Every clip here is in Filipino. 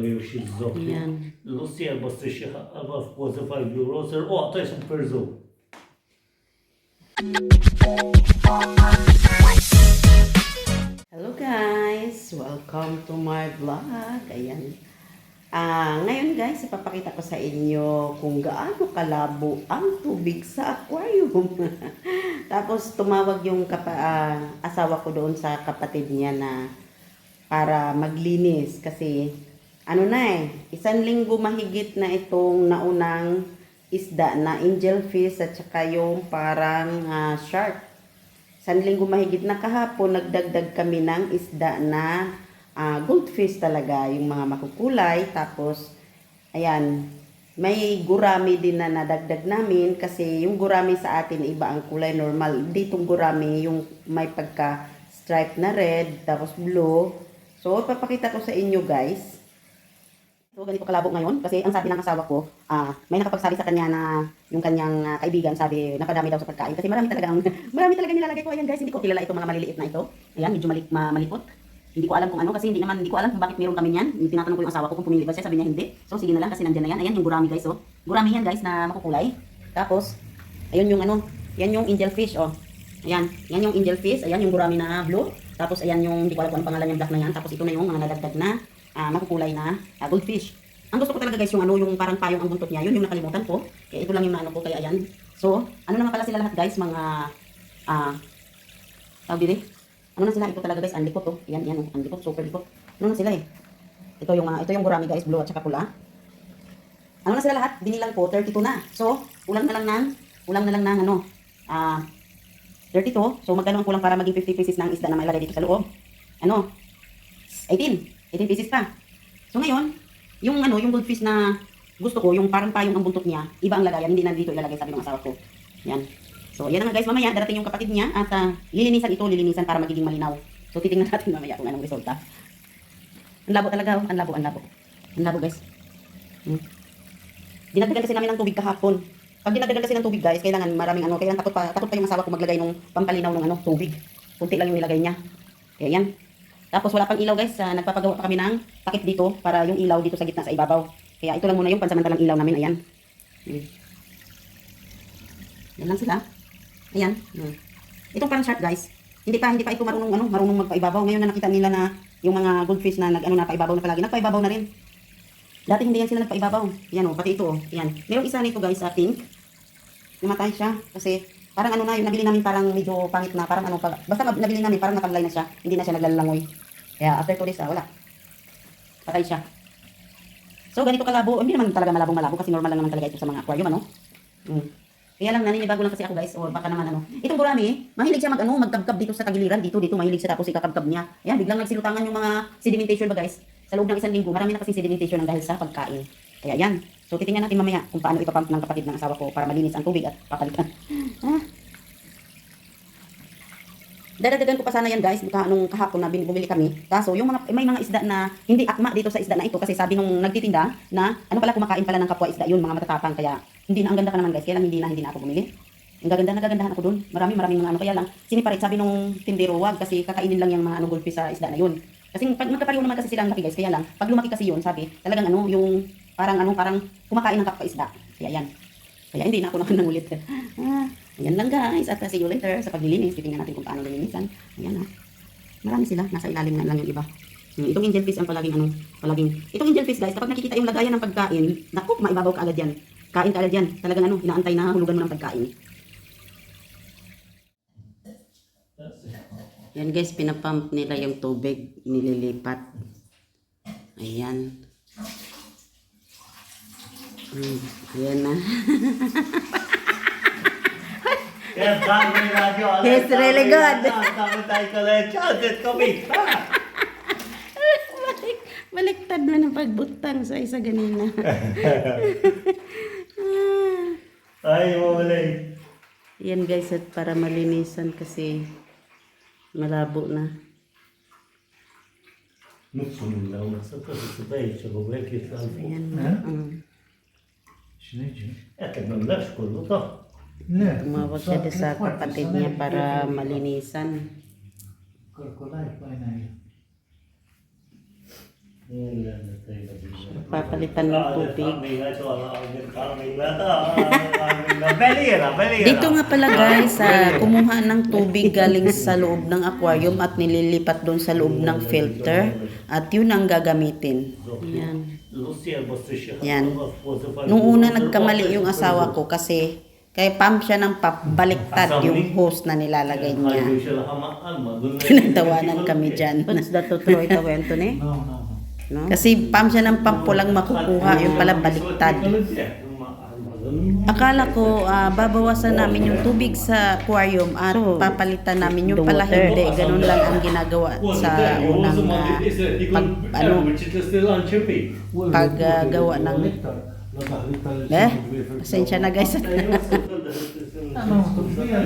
Ayan. Lucia basta xi ħaqqa f'kważi 5 euros, o għataj sun perżu. Hello guys! Welcome to my vlog. Ayan. Ah, ngayon guys, ipapakita ko sa inyo kung gaano kalabo ang tubig sa aquarium. Tapos tumawag yung kapa, ah, asawa ko doon sa kapatid niya na para maglinis kasi ano na eh, isang linggo mahigit na itong naunang isda na angel fish at saka yung parang ah, shark. Isang linggo mahigit na kahapon, nagdagdag kami ng isda na ah, goldfish talaga, yung mga makukulay. Tapos, ayan, may gurami din na nadagdag namin kasi yung gurami sa atin iba ang kulay normal. Ditong gurami yung may pagka stripe na red, tapos blue. So, papakita ko sa inyo guys. So, ganito kalabo ngayon kasi ang sabi ng asawa ko, ah, may nakapagsabi sa kanya na yung kanyang ah, kaibigan sabi napadami daw sa pagkain kasi marami talaga ang marami talaga nilalagay ko. Ayan guys, hindi ko kilala itong mga maliliit na ito. Ayan, medyo mali, ma, malipot. Hindi ko alam kung ano kasi hindi naman hindi ko alam kung bakit meron kami niyan. Tinatanong ko yung asawa ko kung pumili ba siya, sabi niya hindi. So sige na lang kasi nandiyan na yan. Ayan yung gurami guys, oh. Gurami yan guys na makukulay. Tapos ayun yung ano, yan yung angel fish, oh. Ayan, yan yung angel fish, ayan yung gurami na blue. Tapos ayan yung hindi ko alam kung ang pangalan yung black na yan. Tapos ito na yung mga nadagdag na ah, makukulay na ah, goldfish. Ang gusto ko talaga guys yung ano, yung parang payong ang buntot niya, yun yung nakalimutan ko. Kaya ito lang yung naano ko, kaya ayan. So, ano naman pala sila lahat guys, mga ah tawag dito, ano na sila, ito talaga guys, ang likot oh. Yan, yan oh, ang likot, super likot. Ano na sila eh. Ito yung mga, ito yung gurami guys, blue at saka pula. Ano na sila lahat, binilang ko, 32 na. So, ulang na lang ng, ulang na lang ng ano, ah, 32. So, magkano ang kulang para maging 50 pieces ng isda na mailagay dito sa loob? Ano? 18. 18 pieces pa. So, ngayon, yung ano, yung goldfish na gusto ko, yung parang payong ang buntot niya, iba ang lagayan, hindi na dito ilalagay sabi ng asawa ko. Yan. So, yan na nga guys, mamaya darating yung kapatid niya at ah, lilinisan ito, lilinisan para magiging malinaw. So, titingnan natin mamaya kung anong resulta. Ang labo talaga, oh. ang labo, ang labo. Ang labo guys. Hmm. Dinagdagan kasi namin ng tubig kahapon. Pag dinagdagan kasi ng tubig guys, kailangan maraming ano, kaya takot pa, takot pa yung asawa ko maglagay ng pampalinaw ng ano, tubig. Kunti lang yung nilagay niya. Kaya yan. Tapos wala pang ilaw guys, ah, nagpapagawa pa kami ng takip dito para yung ilaw dito sa gitna sa ibabaw. Kaya ito lang muna yung pansamantalang ilaw namin, ayan. Hmm. Yan lang sila. Ayan. Hmm. Itong parang shark guys, hindi pa hindi pa ito marunong ano, marunong magpaibabaw. Ngayon na nakita nila na yung mga goldfish na nag ano na paibabaw na palagi, nagpaibabaw na rin. Dati hindi yan sila nagpaibabaw. Yan oh, pati ito oh. Yan. Merong isa nito guys sa pink. Namatay siya kasi parang ano na yung nabili namin parang medyo pangit na, parang ano pa. Basta nabili namin parang nakamlay na siya. Hindi na siya naglalalangoy. Kaya after 2 days, ah, wala. Patay siya. So ganito kalabo, hindi naman talaga malabong malabo kasi normal lang naman talaga ito sa mga aquarium ano. Mm. Kaya lang naninibago lang kasi ako guys or baka naman ano. Itong gurami, mahilig siya mag ano, magkabkab dito sa tagiliran dito dito mahilig siya tapos ikakabkab niya. Ayan, biglang nagsilutangan yung mga sedimentation ba guys. Sa loob ng isang linggo, marami na kasi sedimentation ng dahil sa pagkain. Kaya yan. So titingnan natin mamaya kung paano ipapump ng kapatid ng asawa ko para malinis ang tubig at papalitan. Ah. Dadagdagan ko pa sana yan guys, buka nung kahapon na bumili kami. Kaso yung mga may mga isda na hindi akma dito sa isda na ito kasi sabi nung nagtitinda na ano pala kumakain pala ng kapwa isda yun mga matatapang kaya hindi na ang ganda pa naman guys. Kaya lang hindi na hindi na ako bumili. Ang gaganda nagagandahan ako doon. Marami maraming mga ano kaya lang siniparate sabi nung tindero wag kasi kakainin lang yung mga ano goldfish sa isda na yun. Kasi pag magkapareho naman kasi silang laki guys kaya lang pag lumaki kasi yun sabi talagang ano yung parang ano parang kumakain ng kapwa isda. Kaya yan. Kaya hindi na ako nangulit. Ah, ayan lang guys. At uh, see you later sa paglilinis. Titingnan natin kung paano lilinisan. Ayan ha. Marami sila. Nasa ilalim na lang yung iba. Hmm, Itong angel fish ang palaging ano, palaging. Itong angel fish guys, kapag nakikita yung lagayan ng pagkain, naku, maibabaw ka agad yan. Kain ka agad yan. Talagang ano, inaantay na hulugan mo ng pagkain. Yan guys, pinapump nila yung tubig, nililipat. Ayan. Hmm, ayan na. He's really good. Balik, baliktad na ng pagbutang sa isa ganina. Ay, mawalay. Yan guys, at para malinisan kasi malabo na. Sa Ayan. Ha? Mm. Şunaycı. Eto, naglash ko. Luto. Ne? Tumawag siya doon sa kapatid niya para malinisan. Kolay, kolay. Papalitan ng tubig. Dito nga pala guys, sa kumuha ng tubig galing sa loob ng aquarium at nililipat doon sa loob ng filter at yun ang gagamitin. Yan. Yan. Nung una nagkamali yung asawa ko kasi kay pump siya ng pap, baliktad yung hose na nilalagay niya. Pinagtawanan kami dyan. What's that to throw it away, Anthony? No, no, no. No? Kasi pump siya ng pump po lang makukuha, yung pala baliktad. Akala ko ah, babawasan namin yung tubig sa aquarium at papalitan namin yung pala hindi. Ganun lang ang ginagawa sa unang ah, pag ano paggagawa ng eh, pasensya na guys.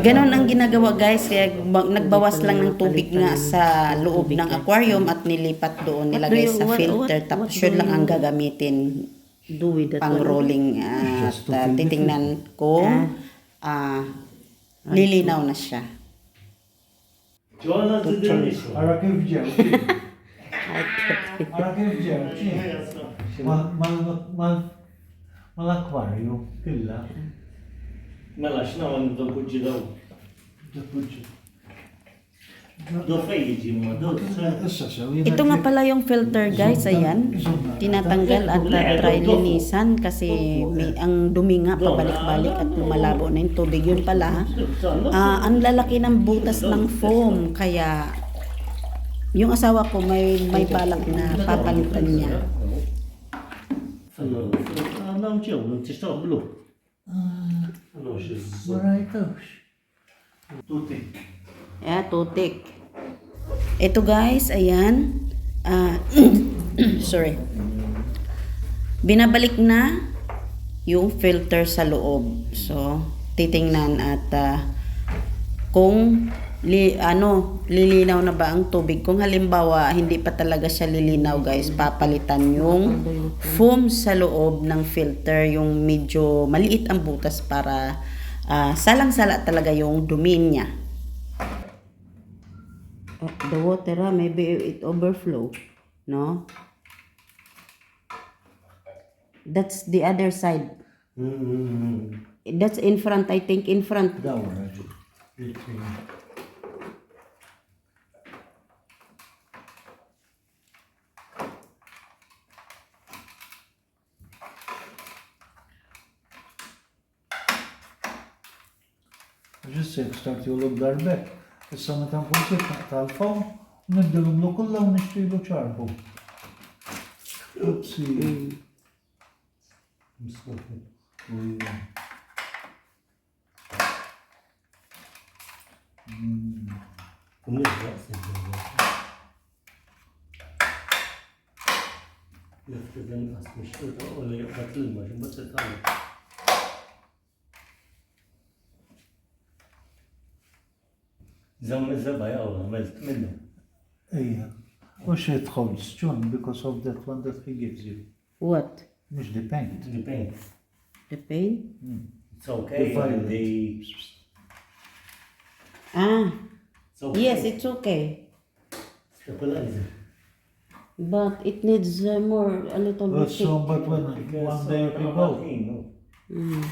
Ganon ang ginagawa guys, kaya ba- nagbawas lang ng tubig nga sa loob ng aquarium at nilipat doon, nilagay sa filter, tapos yun lang ang gagamitin do with that pang one? rolling at uh, titingnan kung ah, lilinaw na siya. Arakie widział. Arakie widział. Ma, ma, ma, ma l'aquarium. Chylla. Mela, x'naw do kuġġilaw? Do fejġi ma, do. Ito nga pala yung filter guys, ayan. Tinatanggal at uh, try linisan kasi may, ang dumi nga pabalik-balik at lumalabo na yung tubig. Yun pala, ah, ang lalaki ng butas ng foam kaya yung asawa ko may may balak na papalitan niya. Ano, ano ġew, tixtaqblu. Ano xi Marajtowx. tuti. Yeah, tutik. Ito guys, ayan. Ah, sorry. Binabalik na yung filter sa loob. So, titingnan at ah, kung li, ano, lilinaw na ba ang tubig. Kung halimbawa, hindi pa talaga siya lilinaw guys, papalitan yung foam sa loob ng filter, yung medyo maliit ang butas para ah, salang-sala talaga yung dumi niya. Uh, the water, ah, maybe it overflow. No? That's the other side. Mm. That's in front, I think in front. Dawra. Ġissek start jollu darbek. Issa meta nkunx qed tal-fom nidilhomlu kollha u nixtielu ċarbu. Upsi. Yaftı ben asmıştı da onu yapatılmadı. Batırkalım. Għamilt minnu. Ejja. U xed holds, John, because of that one that he gives you. What? Mux the paint. The paint. The pain? It's okay, The violet. the... Ah, It's okay. yes, it's okay. Stabilizer. But it needs uh, more, a little But bit so, thick. but when one day you go, Mm.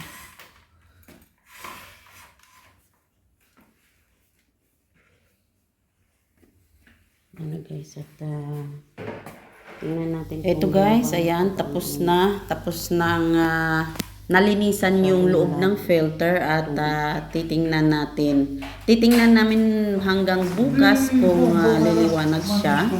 Ano guys, at uh, tingnan natin. Ito guys, ayan, tapos na. Tapos nang ah, nalinisan yung loob ng filter at ah, titingnan natin. Titingnan namin hanggang bukas kung ah, liliwanag siya.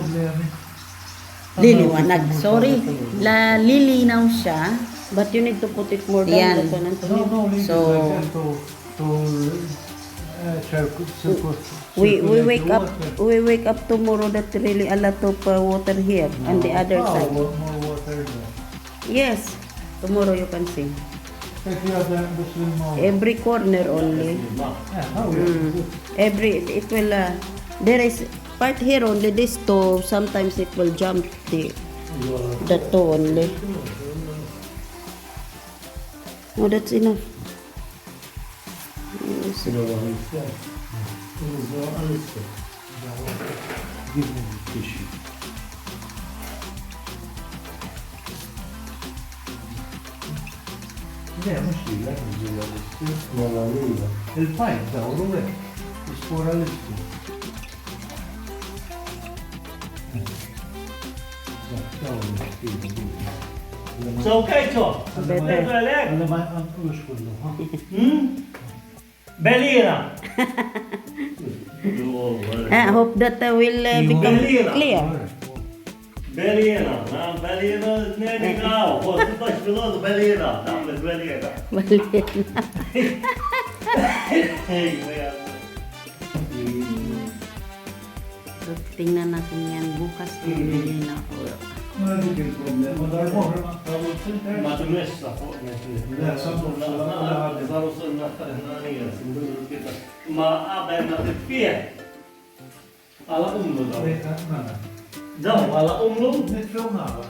Liliwanag, sorry. La, lilinaw siya. But you need to put it more Yan. down. Leave So- to, to, uh, We we wake up we wake up tomorrow that really a lot of uh, water here and the other Oh, side. more water there. Yes, tomorrow you can see. Every corner only. Yeah, how Mm. Every it will. Uh, there is part here only. This toe sometimes it will jump the the toe only. Oh, that's enough. Silovalıyız ya. Hızlı arası. Girmedik yeşil. Ne muscilla muscilla questo non la nulla il pane da un nome di scuola nessuno Ciao Keito! Sono Keito Alec! Andiamo ancora scuola. Belina. I hope that uh, will uh, become Belina. clear. Belina, na Belina, neni għaw, u t-tax bil-għodu Belina, namlet Belina. So, tingnan natin yan bukas kung hindi na ako. Ma dik il-problema, dar moħra ma t-mesh sa' fuq Ma qabel ma t-fieħ. Għala umlu daw. Daw, għala umlu? Nitfew nawa.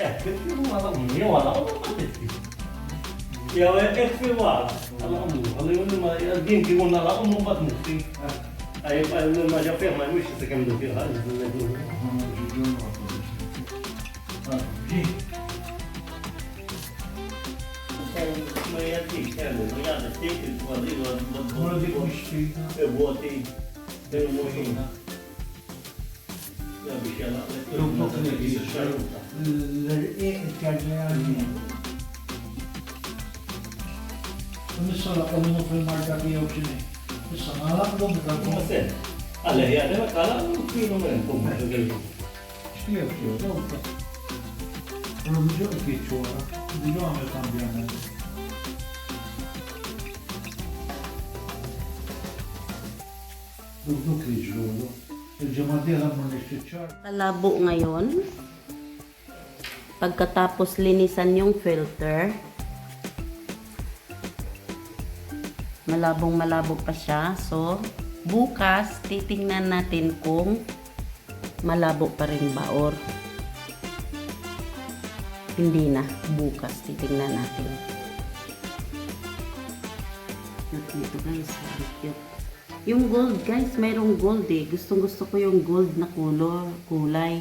Eh, nitfew għala umlu, jew għala umlu ma t-fieħ. Jew ekfi għala, għala umlu, għalli għalli ma għaddin kimun għala umlu ma t-mufti. Għajib għalli ma ġafir ma jwix t-sekem dukir għalli. Unde s-a luat omul pe marca pe eu cine? Unde s-a mai luat domnul ca acum? Asta e. Ale, e adevărat, ala nu fiu numele în pomul. Știu eu, știu eu, da, domnul. Għalle, jgħadema kala, kienu minn kum, Xtijaw tijaw, dawka. Rumġu il-kitxu għara. Diġu għamil kambjament. Duk li ġlulu. Il-ġemadila mun nixċiċċar. Kalabo ngayon. Pagkatapos linisan yung filter, malabong malabo pa siya. So, bukas, titingnan natin kung malabo pa rin ba or hindi na. Bukas, titingnan natin. At ito guys, very. Yung gold guys, mayroong gold eh. Gustong gusto ko yung gold na color, kulay.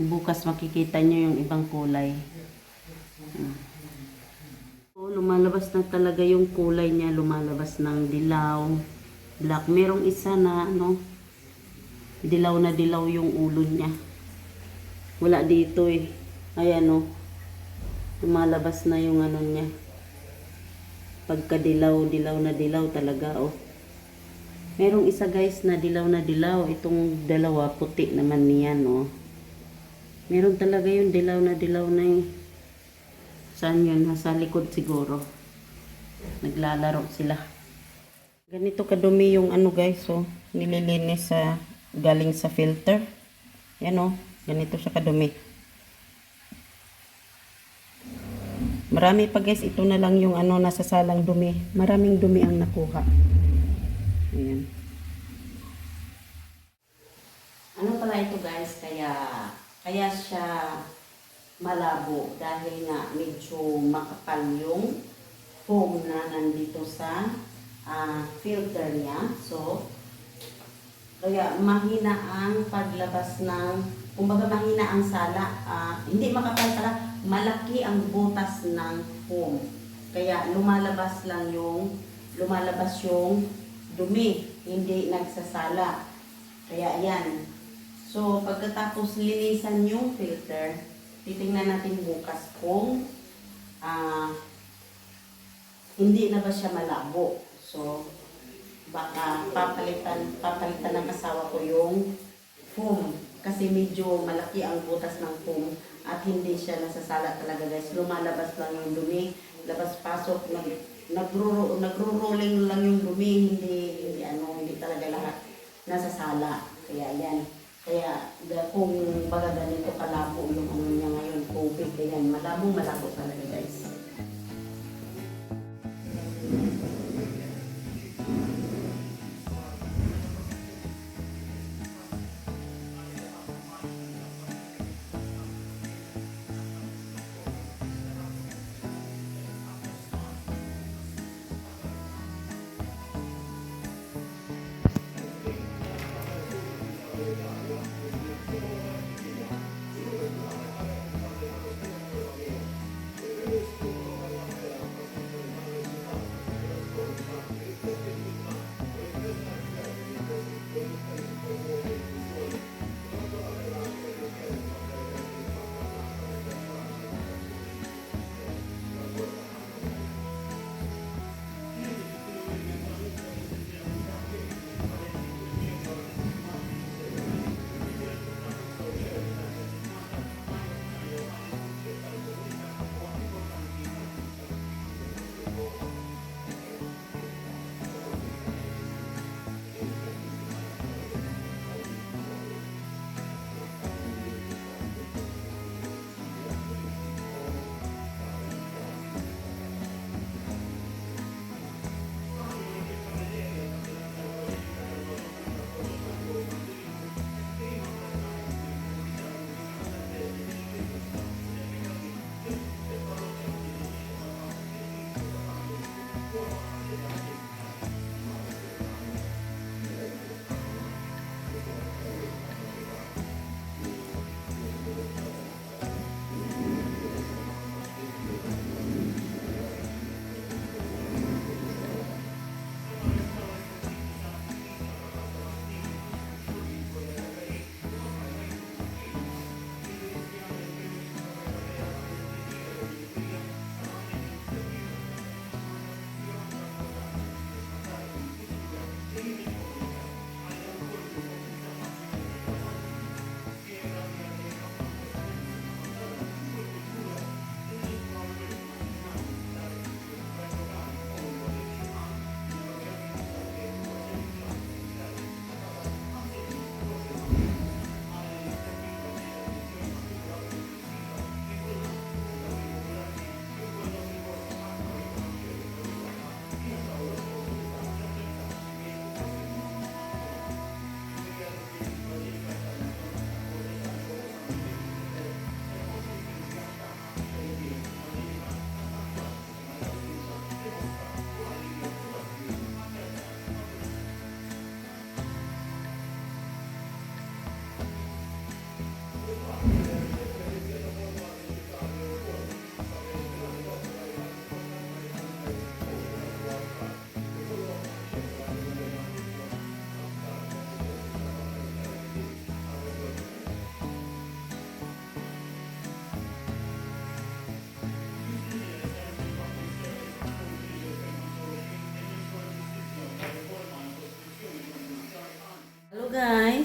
Bukas makikita nyo yung ibang kulay. Hmm. So, lumalabas na talaga yung kulay niya. Lumalabas ng dilaw, black. Merong isa na ano, dilaw na dilaw yung ulo niya. Wala dito eh. Ayan oh. Lumalabas na yung ano niya. Pagka-dilaw, dilaw na dilaw talaga oh. Merong isa guys na dilaw na dilaw. Itong dalawa puti naman niyan oh. Meron talaga yung dilaw na dilaw na yung saan yun? Sa likod siguro. Naglalaro sila. Ganito kadumi yung ano guys oh. Nililinis sa galing sa filter. Yan oh. Ganito siya kadumi. Marami pa guys, ito na lang yung ano nasa salang dumi. Maraming dumi ang nakuha. Ayan. Ano pala ito guys, kaya kaya siya malabo dahil nga medyo makapal yung foam na nandito sa ah, filter niya. So, kaya mahina ang paglabas ng, kumbaga mahina ang sala, ah, hindi makapal pala, malaki ang butas ng foam. Kaya lumalabas lang yung, lumalabas yung dumi, hindi nagsasala. Kaya yan. So, pagkatapos linisan yung filter, titingnan natin bukas kung ah, hindi na ba siya malabo. So, baka papalitan, papalitan ng asawa ko yung foam. Kasi medyo malaki ang butas ng foam at hindi siya nasasala talaga guys. Lumalabas lang yung dumi, labas-pasok, nag, nagro, nagro-rolling lang yung dumi, hindi, hindi ano, hindi talaga lahat nasasala. Kaya yan. Kaya kung baga ganito kalabo yung ano niya ngayon, COVID, ganyan, malabo, malabo talaga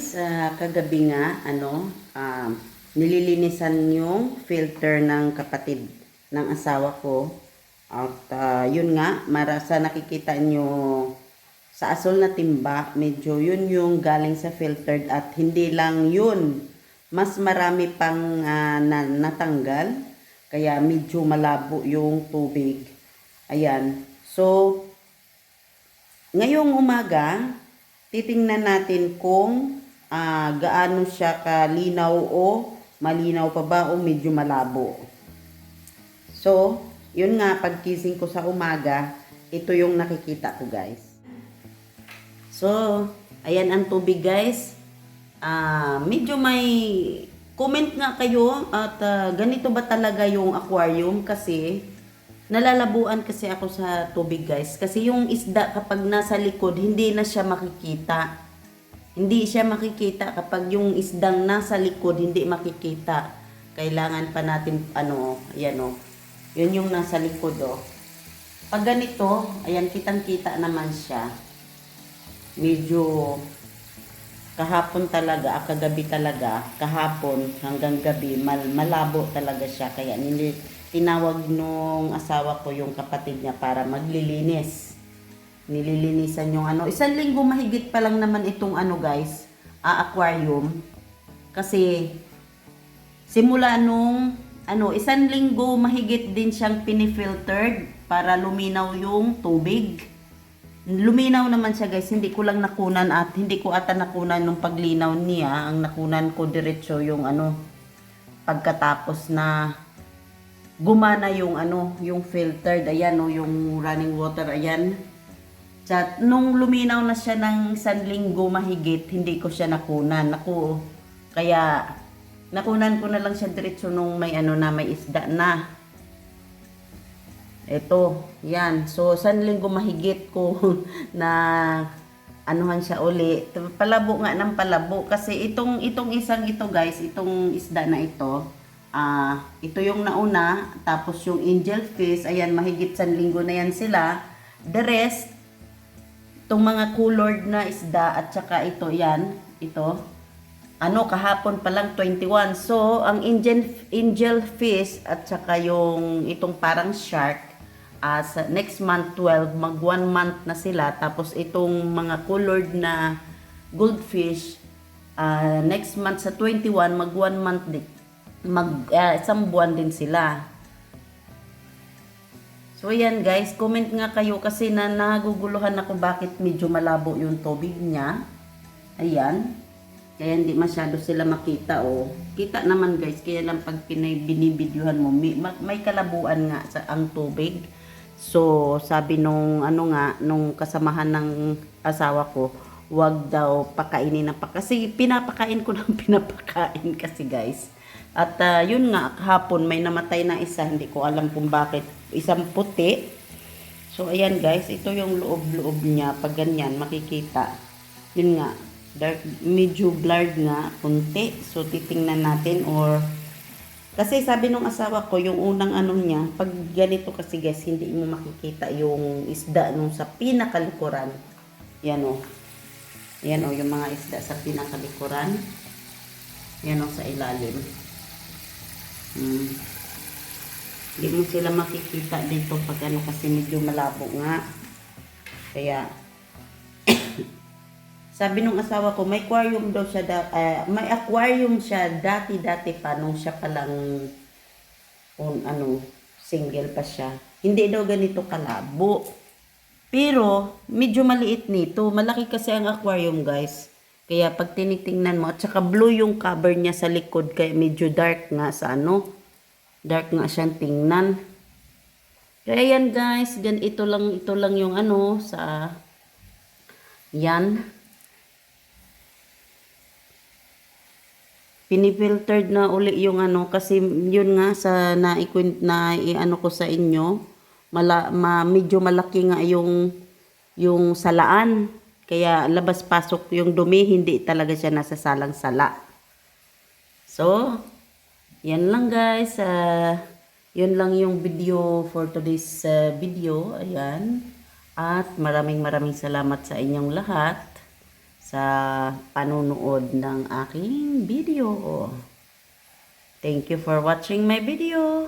guys. guys, ah, kagabi nga, ano, um, nililinisan yung filter ng kapatid ng asawa ko. At ah, yun nga, mara sa nakikita nyo sa asol na timba, medyo yun yung galing sa filtered at hindi lang yun. Mas marami pang ah, na, natanggal, kaya medyo malabo yung tubig. Ayan. So, ngayong umaga, titingnan natin kung ah, gaano siya kalinaw o malinaw pa ba o medyo malabo. So, yun nga, pagkising ko sa umaga, ito yung nakikita ko guys. So, ayan ang tubig guys. Ah, medyo may comment nga kayo at ah, ganito ba talaga yung aquarium kasi nalalabuan kasi ako sa tubig guys kasi yung isda kapag nasa likod hindi na siya makikita. Hindi siya makikita kapag yung isdang nasa likod hindi makikita. Kailangan pa natin ano, ayan oh. Yun yung nasa likod oh. Pag ganito, ayan kitang-kita naman siya medyo kahapon talaga, ah, kagabi talaga, kahapon hanggang gabi, mal, malabo talaga siya. Kaya nili, tinawag nung asawa ko yung kapatid niya para maglilinis. Nililinisan yung ano. Isang linggo mahigit pa lang naman itong ano guys, ah, aquarium. Kasi simula nung ano, isang linggo mahigit din siyang pinifiltered para luminaw yung tubig. Luminaw naman siya guys, hindi ko lang nakunan at hindi ko ata nakunan nung paglinaw niya. Ang nakunan ko diretso yung ano, pagkatapos na gumana yung ano, yung filtered, ayan o, yung running water, ayan. At nung luminaw na siya ng isang linggo mahigit, hindi ko siya nakunan. Naku, kaya nakunan ko na lang siya diretso nung may ano na, may isda na. Ito, yan. So, san linggo mahigit ko na anuhan siya uli. Palabo nga ng palabo. Kasi itong, itong isang ito guys, itong isda na ito, ah ito yung nauna. Tapos yung angel fish, ayan, mahigit san linggo na yan sila. The rest, itong mga colored na isda at saka ito, yan, ito, ano, kahapon pa lang 21. So, ang angel, angel fish at saka yung itong parang shark, as next month 12, mag one month na sila. Tapos itong mga colored na goldfish, ah, next month sa 21, mag one month din. Mag, ah, isang buwan din sila. So ayan guys, comment nga kayo kasi na naguguluhan ako bakit medyo malabo yung tubig niya. Ayan. Kaya hindi masyado sila makita o. Kita naman guys, kaya lang pag binibidyohan mo, may, ma- may kalabuan nga sa ang tubig. So, sabi nung ano nga, nung kasamahan ng asawa ko, wag daw pakainin ng pa kasi pinapakain ko ng pinapakain kasi guys. At ah, yun nga, kahapon may namatay na isa, hindi ko alam kung bakit. Isang puti. So, ayan guys, ito yung loob-loob niya. Pag ganyan, makikita. Yun nga, dark, medyo blurred nga, kunti. So, titingnan natin or kasi sabi nung asawa ko, yung unang ano niya, pag ganito kasi guys, hindi mo makikita yung isda nung sa pinakalikuran. Yan o. Yan o, yung mga isda sa pinakalikuran. Yan o, sa ilalim. Hmm. Hindi mo sila makikita dito pag ano kasi medyo malabo nga. Kaya, sabi nung asawa ko, may aquarium daw siya, da, eh, may aquarium siya dati-dati pa nung siya palang un, ano, single pa siya. Hindi daw ganito kalabo. Pero, medyo maliit nito. Malaki kasi ang aquarium, guys. Kaya pag tinitingnan mo, at saka blue yung cover niya sa likod, kaya medyo dark nga sa ano. Dark nga siyang tingnan. Kaya yan guys, gan ito lang ito lang yung ano sa yan. pinifiltered na uli yung ano kasi yun nga sa naikwent na iano ko sa inyo mala, ma, medyo malaki nga yung yung salaan kaya labas pasok yung dumi hindi talaga siya nasa salang sala so yan lang guys ah, yun lang yung video for today's ah, video ayan at maraming maraming salamat sa inyong lahat sa panonood ng aking video. Thank you for watching my video.